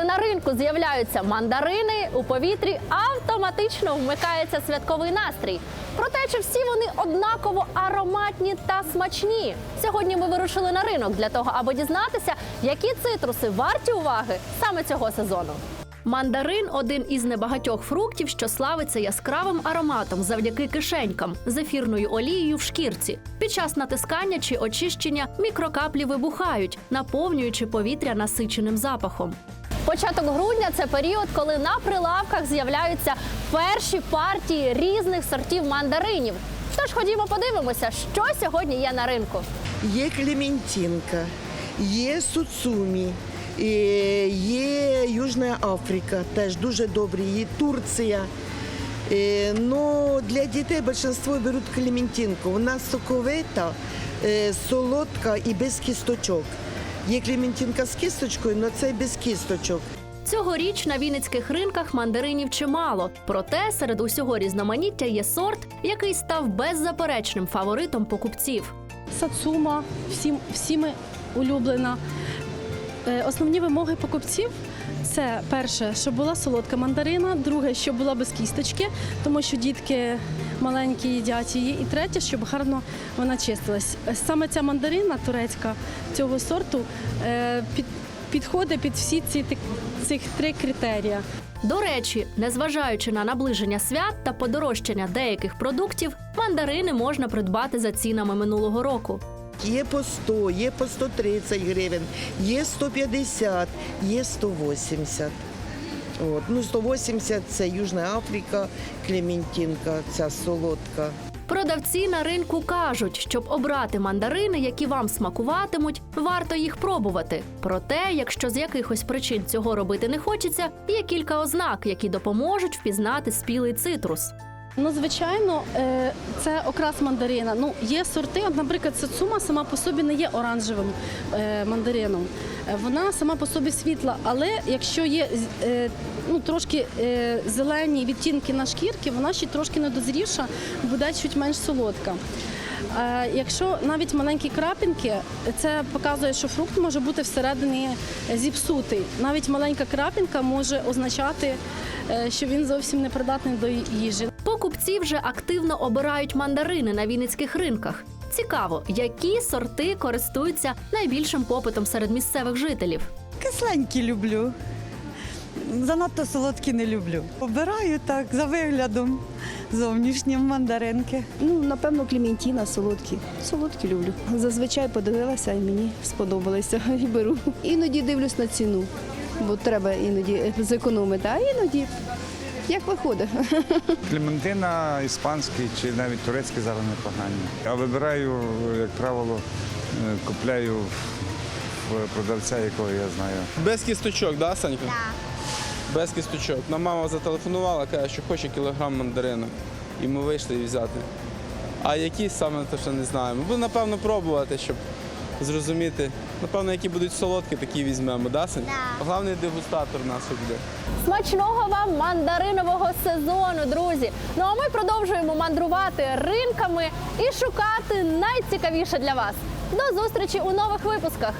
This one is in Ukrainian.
на ринку з'являються мандарини, у повітрі автоматично вмикається святковий настрій. Проте, чи всі вони однаково ароматні та смачні? Сьогодні ми вирушили на ринок для того, аби дізнатися, які цитруси варті уваги саме цього сезону. Мандарин один із небагатьох фруктів, що славиться яскравим ароматом завдяки кишенькам з ефірною олією в шкірці. Під час натискання чи очищення мікрокаплі вибухають, наповнюючи повітря насиченим запахом. Початок грудня це період, коли на прилавках з'являються перші партії різних сортів мандаринів. Тож ходімо подивимося, що сьогодні є на ринку. Є Клементінка, є Суцумі, е, є Южна Африка, теж дуже добрі, є Турція. Е, Ну, для дітей більшість беруть Клементінку. Вона соковита, е, солодка і без кісточок. Є Клементінка з кісточкою, але це без кісточок. Цьогоріч на вінницьких ринках мандаринів чимало. Проте серед усього різноманіття є сорт, який став беззаперечним фаворитом покупців. Сацума, всім, всіми улюблена. Е, Основні вимоги покупців це перше, щоб була солодка мандарина, друге, щоб була без кісточки, тому що дітки маленькі їдять її. І третє, щоб гарно вона чистилась. Саме ця мандарина турецька цього сорту е, підходить під всі ці цих три критерії. До речі, незважаючи на наближення свят та подорожчання деяких продуктів, мандарини можна придбати за цінами минулого року. Є по 100, є по 130 гривень, є 150, є 180. От. Ну, 180 – це Южна Африка, Клементінка, ця солодка. Продавці на ринку кажуть, щоб обрати мандарини, які вам смакуватимуть, варто їх пробувати. Проте, якщо з якихось причин цього робити не хочеться, є кілька ознак, які допоможуть впізнати спілий цитрус. Ну, звичайно, е, це окрас мандарина. Ну, є сорти, от, наприклад, сацума сама по собі не є оранжевим е, мандарином. Е, Вона сама по собі світла, але якщо є ну, трошки зелені відтінки на шкірки, вона ще трошки недозрівша, буде чуть менш солодка. Е, Якщо навіть маленькі крапінки, це показує, що фрукт може бути всередині зіпсутий. Навіть маленька крапінка може означати, е, що він зовсім не придатний до їжі. Покупці вже активно обирають мандарини на вінницьких ринках. Цікаво, які сорти користуються найбільшим попитом серед місцевих жителів. Кисленькі люблю. Занадто солодкі не люблю. Обираю так за виглядом зовнішнім мандаринки. Ну, напевно, Клементіна солодкі. Солодкі люблю. Зазвичай подивилася і мені сподобалося і беру. Іноді дивлюсь на ціну, бо треба іноді зекономити, а іноді як виходить. Клементина іспанський чи навіть турецький зараз непогані. Я вибираю, як правило, е, купляю в продавця, якого я знаю. Без кісточок, да, Санька? Так. Без кісточок. Нам мама зателефонувала, каже, що хоче кілограм мандаринок. І ми вийшли і взяти. А які саме, то ще не знаємо. Буду, напевно, пробувати, щоб зрозуміти. Напевно, які будуть солодкі, такі візьмемо, да? Так. Головний дегустатор у нас буде. Смачного вам мандаринового сезону, друзі! Ну а ми продовжуємо мандрувати ринками і шукати найцікавіше для вас. До зустрічі у нових випусках.